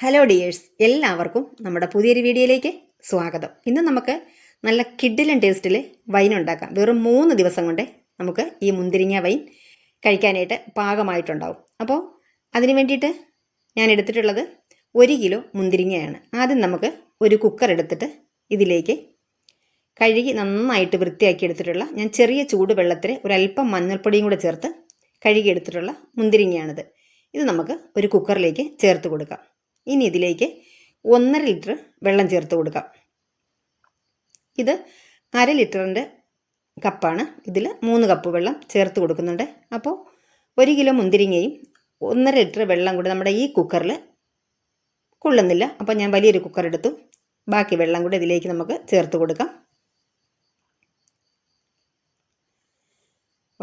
Hello dears എല്ലാവർക്കും നമ്മുടെ പുതിയൊരു വീഡിയോയിലേക്ക് സ്വാഗതം. ഇന്ന് നമുക്ക് നല്ല കിഡിലൻ ടേസ്റ്റിൽ വൈൻ ഉണ്ടാക്കാം. വെറും മൂന്ന് ദിവസം കൊണ്ട് നമുക്ക് ഈ മുന്തിരിങ്ങ വൈൻ കഴിക്കാനായിട്ട് പാകമായിട്ടുണ്ടാവും. അപ്പോൾ അതിന് വേണ്ടിയിട്ട് ഞാൻ എടുത്തിട്ടുള്ളത് ഒരു കിലോ മുന്തിരിങ്ങയാണ്. ആദ്യം നമുക്ക് ഒരു കുക്കർ എടുത്തിട്ട് ഇതിലേക്ക് കഴുകി നന്നായിട്ട് വൃത്തിയാക്കി എടുത്തിട്ടുള്ള ഞാൻ ചെറിയ ചൂട് ഒരല്പം മഞ്ഞൾപ്പൊടിയും കൂടെ ചേർത്ത് കഴുകി എടുത്തിട്ടുള്ള മുന്തിരിങ്ങയാണിത്. ഇത് നമുക്ക് ഒരു കുക്കറിലേക്ക് ചേർത്ത് കൊടുക്കാം. ഇനി ഇതിലേക്ക് ഒന്നര ലിറ്റർ വെള്ളം ചേർത്ത് കൊടുക്കാം. ഇത് അര ലിറ്ററിന്റെ കപ്പാണ്. ഇതിൽ മൂന്ന് കപ്പ് വെള്ളം ചേർത്ത് കൊടുക്കുന്നുണ്ട്. അപ്പോൾ ഒരു കിലോ മുന്തിരിങ്ങയും ഒന്നര ലിറ്റർ വെള്ളം കൂടി നമ്മുടെ ഈ കുക്കറിൽ കൊള്ളുന്നില്ല. അപ്പോൾ ഞാൻ വലിയൊരു കുക്കർ എടുത്തു. ബാക്കി വെള്ളം കൂടി ഇതിലേക്ക് നമുക്ക് ചേർത്ത് കൊടുക്കാം.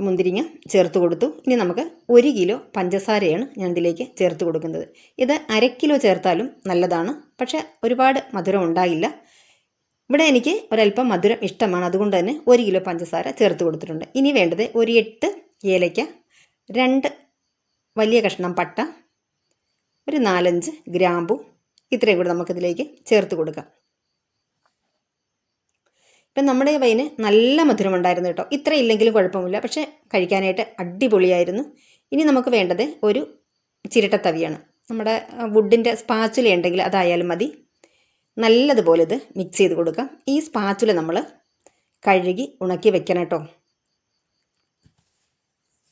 മുന്തിരിങ്ങ ചേർത്ത് കൊടുത്തു. ഇനി നമുക്ക് ഒരു കിലോ പഞ്ചസാരയാണ് ഞാൻ ഇതിലേക്ക് ചേർത്ത് കൊടുക്കുന്നത്. ഇത് അര കിലോ ചേർത്താലും നല്ലതാണ്. പക്ഷേ ഒരുപാട് മധുരം ഉണ്ടാകില്ല. ഇവിടെ എനിക്ക് ഒരല്പം മധുരം ഇഷ്ടമാണ്. അതുകൊണ്ട് തന്നെ ഒരു കിലോ പഞ്ചസാര ചേർത്ത് കൊടുത്തിട്ടുണ്ട്. ഇനി വേണ്ടത് ഒരു എട്ട് ഏലയ്ക്ക രണ്ട് വലിയ കഷ്ണം പട്ട ഒരു നാലഞ്ച് ഗ്രാമ്പു. ഇത്രയും കൂടി നമുക്കിതിലേക്ക് ചേർത്ത് കൊടുക്കാം. ഇപ്പം നമ്മുടെ വൈന് നല്ല മധുരമുണ്ടായിരുന്നു കേട്ടോ. ഇത്ര ഇല്ലെങ്കിലും കുഴപ്പമില്ല പക്ഷേ കഴിക്കാനായിട്ട് അടിപൊളിയായിരുന്നു. ഇനി നമുക്ക് വേണ്ടത് ഒരു ചിരട്ടത്തവിയാണ്. നമ്മുടെ വുഡിന്റെ സ്പാച്ചുല ഉണ്ടെങ്കിൽ അതായാലും മതി. നല്ലതുപോലെ ഇത് മിക്സ് ചെയ്ത് കൊടുക്കാം. ഈ സ്പാച്ചുല നമ്മൾ കഴുകി ഉണക്കി വെക്കണം കേട്ടോ.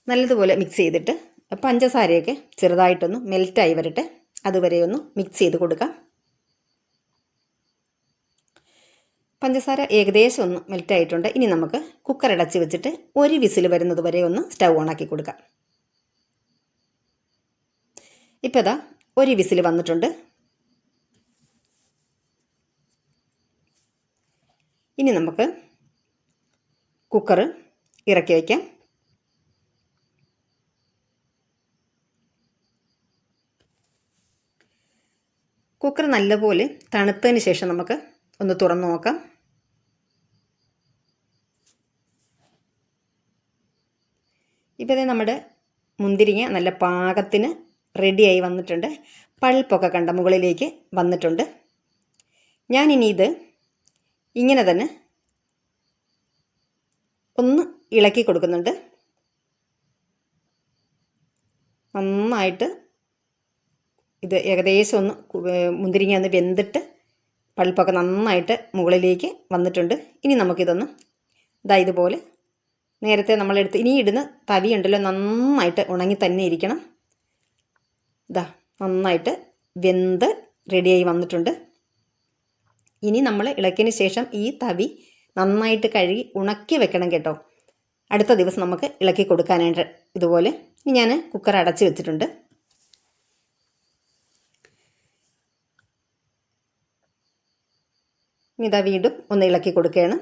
നല്ലതുപോലെ മിക്സ് ചെയ്തിട്ട് പഞ്ചസാരയൊക്കെ ചെറുതായിട്ടൊന്ന് മെൽറ്റായി വരട്ടെ. അതുവരെ ഒന്ന് മിക്സ് ചെയ്ത് കൊടുക്കാം. പഞ്ചസാര ഏകദേശം ഒന്ന് മെൽറ്റ് ആയിട്ടുണ്ട്. ഇനി നമുക്ക് കുക്കർ അടച്ച് വെച്ചിട്ട് ഒരു വിസിൽ വരുന്നത് വരെ ഒന്ന് സ്റ്റൗ ഓണാക്കി കൊടുക്കാം. ഇപ്പോൾ ഇതാ ഒരു വിസിൽ വന്നിട്ടുണ്ട്. ഇനി നമുക്ക് കുക്കർ ഇറക്കി വയ്ക്കാം കുക്കർ നല്ലപോലെ തണുത്തതിന് ശേഷം നമുക്ക് ഒന്ന് തുറന്നു നോക്കാം. ഇപ്പോൾ നമ്മുടെ മുന്തിരിങ്ങ നല്ല പാകത്തിന് റെഡിയായി വന്നിട്ടുണ്ട്. പൾപ്പൊക്കെ കണ്ട മുകളിലേക്ക് വന്നിട്ടുണ്ട്. ഞാനിനി ഇത് ഇങ്ങനെ തന്നെ ഒന്ന് ഇളക്കി കൊടുക്കുന്നുണ്ട്. നന്നായിട്ട് ഇത് ഏകദേശം ഒന്ന് മുന്തിരിങ്ങ ഒന്ന് വെന്തിട്ട് പൾപ്പൊക്കെ നന്നായിട്ട് മുകളിലേക്ക് വന്നിട്ടുണ്ട്. ഇനി നമുക്കിതൊന്ന് ഇതാ ഇതുപോലെ നേരത്തെ നമ്മളെടുത്ത് ഇനി ഇടുന്ന തവിയുണ്ടല്ലോ നന്നായിട്ട് ഉണങ്ങി തന്നെ ഇരിക്കണം. ഇതാ നന്നായിട്ട് വെന്ത് റെഡിയായി വന്നിട്ടുണ്ട്. ഇനി നമ്മൾ ഇളക്കിയതിന് ശേഷം ഈ തവി നന്നായിട്ട് കഴുകി ഉണക്കി വെക്കണം കേട്ടോ. അടുത്ത ദിവസം നമുക്ക് ഇളക്കി കൊടുക്കാനായിട്ട് ഇതുപോലെ. ഇനി ഞാൻ കുക്കർ അടച്ച് വെച്ചിട്ടുണ്ട്. ഇതാ വീണ്ടും ഒന്ന് ഇളക്കി കൊടുക്കുകയാണ്.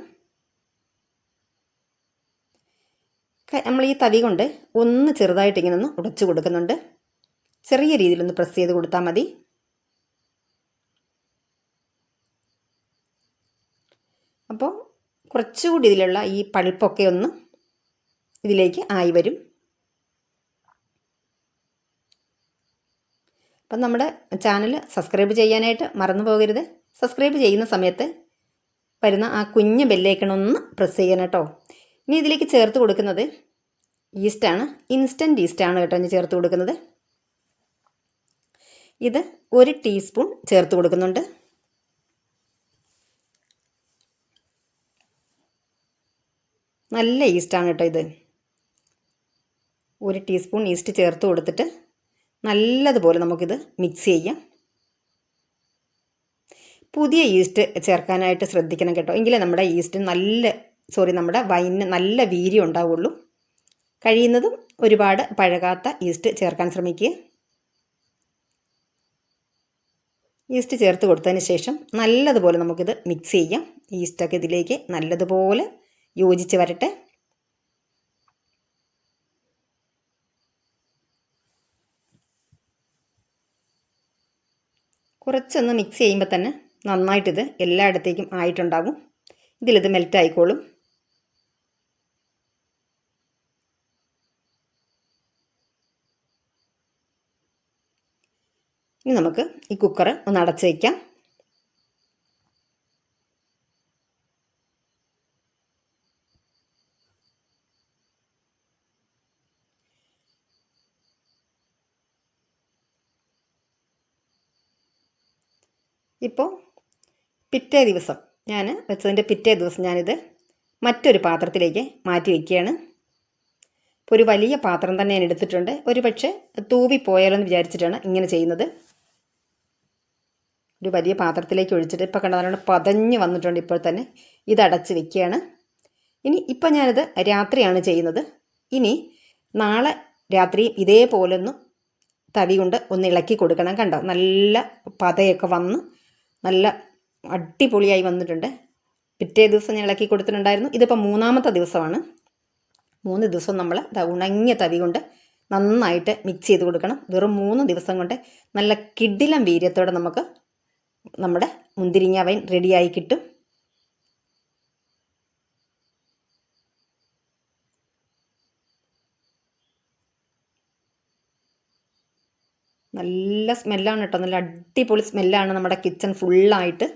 നമ്മൾ ഈ തവി കൊണ്ട് ഒന്ന് ചെറുതായിട്ട് ഇങ്ങനെ ഒന്ന് ഉടച്ചു കൊടുക്കുന്നുണ്ട്. ചെറിയ രീതിയിലൊന്ന് പ്രസ് ചെയ്ത് കൊടുത്താൽ മതി. അപ്പോൾ കുറച്ചുകൂടി ഇതിലുള്ള ഈ പഴുപ്പൊക്കെ ഒന്ന് ഇതിലേക്ക് ആയി വരും. അപ്പം നമ്മുടെ ചാനൽ സബ്സ്ക്രൈബ് ചെയ്യാനായിട്ട് മറന്നു പോകരുത്. സബ്സ്ക്രൈബ് ചെയ്യുന്ന സമയത്ത് വരുന്ന ആ കുഞ്ഞ് ബെല്ലേക്കണൊന്ന് പ്രസ് ചെയ്യണം കേട്ടോ. ഇനി ഇതിലേക്ക് ചേർത്ത് കൊടുക്കുന്നത് ഈസ്റ്റാണ് ഇൻസ്റ്റന്റ് ഈസ്റ്റാണ് കേട്ടോ ഞാൻ ചേർത്ത് കൊടുക്കുന്നത്. ഇത് ഒരു ടീസ്പൂൺ ചേർത്ത് കൊടുക്കുന്നുണ്ട്. നല്ല ഈസ്റ്റാണ് കേട്ടോ ഇത്. ഒരു ടീസ്പൂൺ ഈസ്റ്റ് ചേർത്ത് കൊടുത്തിട്ട് നല്ലതുപോലെ നമുക്കിത് മിക്സ് ചെയ്യാം. പുതിയ ഈസ്റ്റ് ചേർക്കാനായിട്ട് ശ്രദ്ധിക്കണം കേട്ടോ. എങ്കിലേ നമ്മുടെ ഈസ്റ്റ് നല്ല സോറി നമ്മുടെ വൈനിന് നല്ല വീര്യം ഉണ്ടാവുള്ളൂ. കഴിയുന്നതും ഒരുപാട് പഴകാത്ത ഈസ്റ്റ് ചേർക്കാൻ ശ്രമിക്കുക. ഈസ്റ്റ് ചേർത്ത് കൊടുത്തതിന് ശേഷം നല്ലതുപോലെ നമുക്കിത് മിക്സ് ചെയ്യാം. ഈസ്റ്റൊക്കെ ഇതിലേക്ക് നല്ലതുപോലെ യോജിച്ച് വരട്ടെ. കുറച്ചൊന്ന് മിക്സ് ചെയ്യുമ്പോൾ തന്നെ നന്നായിട്ടിത് എല്ലായിടത്തേക്കും ആയിട്ടുണ്ടാകും. ഇതിലിത് മെൽറ്റ് ആയിക്കോളും ഇനി നമുക്ക് ഈ കുക്കർ ഒന്ന് അടച്ച് വയ്ക്കാം ഇപ്പോൾ പിറ്റേ ദിവസം ഞാൻ വെച്ചതിന്റെ പിറ്റേ ദിവസം ഞാനിത് മറ്റൊരു പാത്രത്തിലേക്ക് മാറ്റി വയ്ക്കുകയാണ് ഇപ്പോൾ ഒരു വലിയ പാത്രം തന്നെ ഞാൻ എടുത്തിട്ടുണ്ട്. ഒരു പക്ഷേ തൂവി പോയാലോ എന്ന് വിചാരിച്ചിട്ടാണ് ഇങ്ങനെ ചെയ്യുന്നത്. ഒരു വലിയ പാത്രത്തിലേക്ക് ഒഴിച്ചിട്ട് ഇപ്പോൾ കണ്ടതാണ് പതഞ്ഞ് വന്നിട്ടുണ്ട് ഇപ്പോൾ തന്നെ. ഇത് അടച്ച് വെക്കുകയാണ്. ഇനി ഇപ്പം ഞാനിത് രാത്രിയാണ് ചെയ്യുന്നത്. ഇനി നാളെ രാത്രി ഇതേപോലൊന്നും തവി കൊണ്ട് ഒന്ന് ഇളക്കി കൊടുക്കണം. കണ്ടോ? നല്ല പതയൊക്കെ വന്ന് നല്ല അടിപൊളിയായി വന്നിട്ടുണ്ട്. പിറ്റേ ദിവസം ഞാൻ ഇളക്കി കൊടുത്തിട്ടുണ്ടായിരുന്നു. ഇതിപ്പോൾ മൂന്നാമത്തെ ദിവസമാണ്. മൂന്ന് ദിവസം നമ്മൾ ഉണങ്ങിയ തവി കൊണ്ട് നന്നായിട്ട് മിക്സ് ചെയ്ത് കൊടുക്കണം. വെറും മൂന്ന് ദിവസം കൊണ്ട് നല്ല കിടിലം വീര്യത്തോടെ നമുക്ക് നമ്മുടെ മുന്തിരിങ്ങ വൈൻ റെഡിയായി കിട്ടും. നല്ല സ്മെല്ലാണ് കേട്ടോ നല്ല അടിപൊളി സ്മെല്ലാണ് നമ്മുടെ കിച്ചൺ ഫുള്ളായിട്ട്.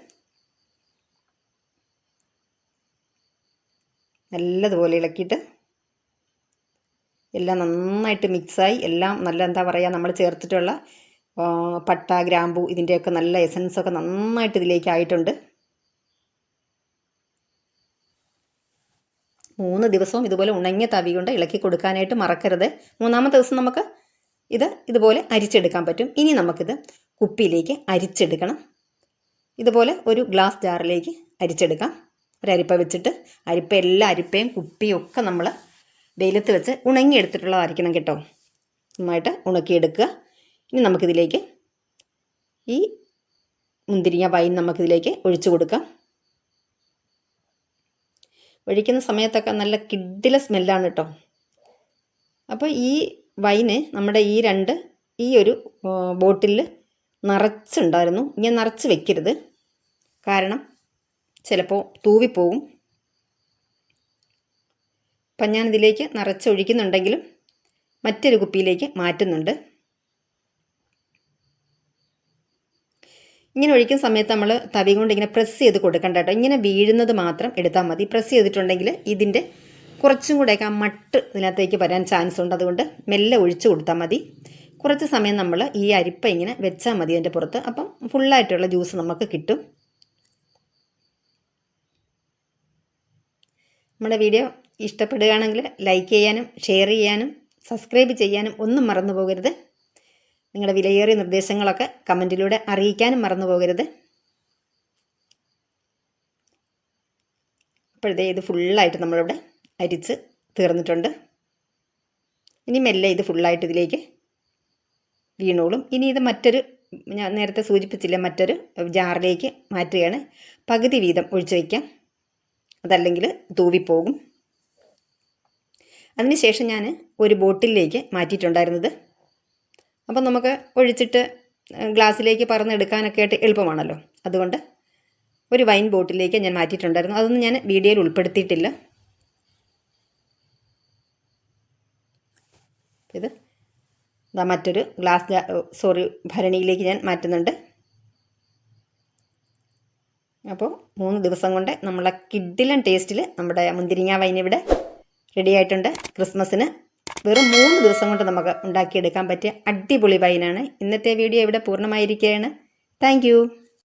നല്ലതുപോലെ ഇളക്കിയിട്ട് എല്ലാം നന്നായിട്ട് മിക്സായി. എല്ലാം നല്ല എന്താ പറയുക നമ്മൾ ചേർത്തിട്ടുള്ള പട്ട ഗ്രാമ്പു ഇതിന്റെയൊക്കെ നല്ല എസൻസൊക്കെ നന്നായിട്ട് ഇതിലേക്ക് ആയിട്ടുണ്ട്. മൂന്ന് ദിവസവും ഇതുപോലെ ഉണങ്ങിയ തവി കൊണ്ട് ഇളക്കി കൊടുക്കാനായിട്ട് മറക്കരുത്. മൂന്നാമത്തെ ദിവസം നമുക്ക് ഇത് ഇതുപോലെ അരിച്ചെടുക്കാൻ പറ്റും. ഇനി നമുക്കിത് കുപ്പിയിലേക്ക് അരിച്ചെടുക്കണം. ഇതുപോലെ ഒരു ഗ്ലാസ് ജാറിലേക്ക് അരിച്ചെടുക്കാം. ഒരരിപ്പ വെച്ചിട്ട് അരിപ്പ എല്ലാ അരിപ്പയും കുപ്പിയും ഒക്കെ നമ്മൾ വെയിലത്ത് വെച്ച് ഉണങ്ങിയെടുത്തിട്ടുള്ളതായിരിക്കണം കേട്ടോ. നന്നായിട്ട് ഉണക്കിയെടുക്കുക. ഇനി നമുക്കിതിലേക്ക് ഈ മുന്തിരിങ്ങ വൈൻ നമുക്കിതിലേക്ക് ഒഴിച്ചു കൊടുക്കാം. ഒഴിക്കുന്ന സമയത്തൊക്കെ നല്ല കിഡില സ്മെല്ലാണ് കേട്ടോ. അപ്പോൾ ഈ വൈന് നമ്മുടെ ഈ രണ്ട് ഈ ഒരു ബോട്ടിൽ നിറച്ചുണ്ടായിരുന്നു. ഇനി നിറച്ച് വെക്കരുത്. കാരണം ചിലപ്പോൾ തൂവിപ്പോവും. അപ്പം ഞാനിതിലേക്ക് നിറച്ചൊഴിക്കുന്നുണ്ടെങ്കിലും മറ്റൊരു കുപ്പിയിലേക്ക് മാറ്റുന്നുണ്ട്. ഇങ്ങനെ ഒഴിക്കുന്ന സമയത്ത് നമ്മൾ തവി കൊണ്ട് ഇങ്ങനെ പ്രസ് ചെയ്ത് കൊടുക്കണ്ട കേട്ടോ. ഇങ്ങനെ വീഴുന്നത് മാത്രം എടുത്താൽ മതി. പ്രസ് ചെയ്തിട്ടുണ്ടെങ്കിൽ ഇതിന്റെ കുറച്ചും കൂടെയൊക്കെ ആ മട്ട് ഇതിനകത്തേക്ക് വരാൻ ചാൻസ് ഉണ്ട്. അതുകൊണ്ട് മെല്ലെ ഒഴിച്ചു കൊടുത്താൽ മതി. കുറച്ച് സമയം നമ്മൾ ഈ അരിപ്പ ഇങ്ങനെ വെച്ചാൽ മതി അതിന്റെ പുറത്ത്. അപ്പം ഫുള്ളായിട്ടുള്ള ജ്യൂസ് നമുക്ക് കിട്ടും. നമ്മുടെ വീഡിയോ ഇഷ്ടപ്പെടുകയാണെങ്കിൽ ലൈക്ക് ചെയ്യാനും ഷെയർ ചെയ്യാനും സബ്സ്ക്രൈബ് ചെയ്യാനും ഒന്നും മറന്നു പോകരുത്. നിങ്ങളുടെ വിലയേറിയ നിർദ്ദേശങ്ങളൊക്കെ കമന്റിലൂടെ അറിയിക്കാനും മറന്നു പോകരുത്. അപ്പോഴത്തെ ഇത് ഫുള്ളായിട്ട് നമ്മളിവിടെ അരിച്ച് തീർന്നിട്ടുണ്ട്. ഇനി മെല്ലെ ഇത് ഫുള്ളായിട്ട് ഇതിലേക്ക് വീണോളും. ഇനി ഇത് മറ്റൊരു ഞാൻ നേരത്തെ സൂചിപ്പിച്ചില്ല മറ്റൊരു ജാറിലേക്ക് മാറ്റുകയാണ്. പകുതി വീതം ഒഴിച്ചു വയ്ക്കാം അതല്ലെങ്കിൽ തൂവിപ്പോകും. അതിനുശേഷം ഞാൻ ഒരു ബോട്ടിലേക്ക് മാറ്റിയിട്ടുണ്ടായിരുന്നത്. അപ്പം നമുക്ക് ഒഴിച്ചിട്ട് ഗ്ലാസ്സിലേക്ക് പറന്നെടുക്കാനൊക്കെ ആയിട്ട് എളുപ്പമാണല്ലോ. അതുകൊണ്ട് ഒരു വൈൻ ബോട്ടിലേക്ക് ഞാൻ മാറ്റിയിട്ടുണ്ടായിരുന്നു. അതൊന്നും ഞാൻ വീഡിയോയിൽ ഉൾപ്പെടുത്തിയിട്ടില്ല. ഇത്. ഇതാ മറ്റൊരു ഗ്ലാസ് സോറി ഭരണിയിലേക്ക് ഞാൻ മാറ്റുന്നുണ്ട്. അപ്പോൾ മൂന്ന് ദിവസം കൊണ്ട് നമ്മളെ കിഡിലൻ ടേസ്റ്റിൽ നമ്മുടെ മുന്തിരിങ്ങ വൈൻ ഇവിടെ റെഡി ആയിട്ടുണ്ട് ക്രിസ്മസിന്. വെറും മൂന്ന് ദിവസം കൊണ്ട് നമുക്ക് ഉണ്ടാക്കിയെടുക്കാൻ പറ്റിയ അടിപൊളി വൈനാണ് ഇന്നത്തെ വീഡിയോ ഇവിടെ പൂർണമായിരിക്കുകയാണ്. താങ്ക്